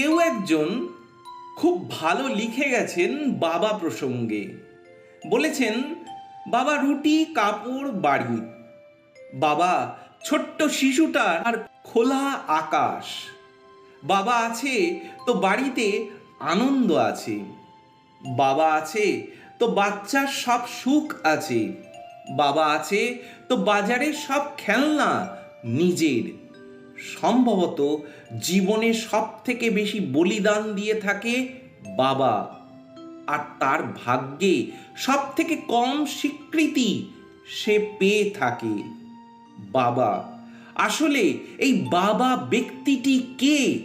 একজন খুব ভালো লিখে গেছেন বাবা প্রসঙ্গে। বলেছেন, বাবা রুটি, কাপড়, বাড়ি। বাবা ছোট্ট শিশুটার আর খোলা আকাশ। বাবা আছে তো বাড়িতে আনন্দ আছে। বাবা আছে তো বাচ্চার সব সুখ আছে। বাবা আছে তো বাজারে সব খেলনা নিজের। সম্ভবত জীবনে সব থেকে বেশি বলিদান দিয়ে থাকে বাবা। আর তার ভাগ্যে সব থেকে কম স্বীকৃতি সে পেয়ে থাকে বাবা। আসলে এই বাবা ব্যক্তিটি কে?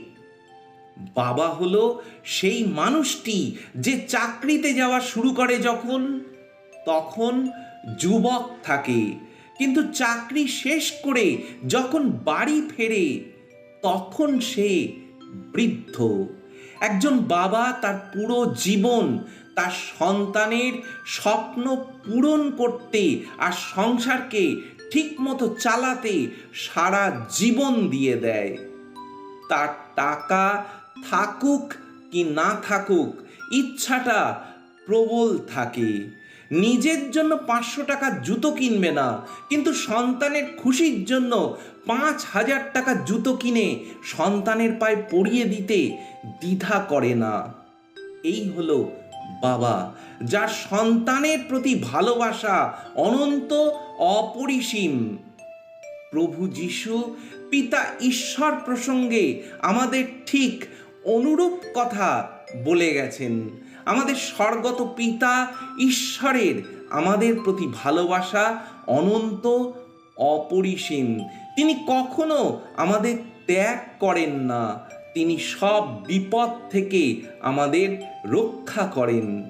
বাবা হলো সেই মানুষটি যে চাকরিতে যাওয়া শুরু করে যখন, তখন যুবক থাকে। কিন্তু চাকরি শেষ করে যখন বাড়ি ফেরে, তখন সে বৃদ্ধ। একজন বাবা তার পুরো জীবন তার সন্তানের স্বপ্ন পূরণ করতে আর সংসারকে ঠিকমতো চালাতে সারা জীবন দিয়ে দেয়। তার টাকা থাকুক কি না থাকুক, ইচ্ছাটা প্রবল থাকে। নিজের জন্য পাঁচশো টাকা জুতো কিনবে না। কিন্তু সন্তানের খুশির জন্য পাঁচ হাজার টাকা জুতো কিনে সন্তানের পায়ে পরিয়ে দিতে দ্বিধা করে না। এই হলো বাবা, যার সন্তানের প্রতি ভালোবাসা অনন্ত অপরিসীম। প্রভু যিশু, পিতা ঈশ্বর প্রসঙ্গে আমাদের ঠিক অনুরূপ কথা বলে গেছেন। আমাদের স্বর্গত পিতা ঈশ্বরের আমাদের প্রতি ভালোবাসা অনন্ত অপরিসীম। তিনি কখনো আমাদের ত্যাগ করেন না। তিনি সব বিপদ থেকে আমাদের রক্ষা করেন।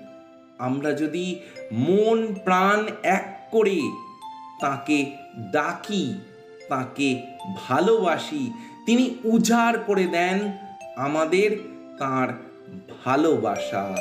আমরা যদি মন, প্রাণ এক করে তাকে ডাকি, তাকে ভালোবাসি, তিনি উজাড় করে দেন আমাদের তার ভালোবাসা।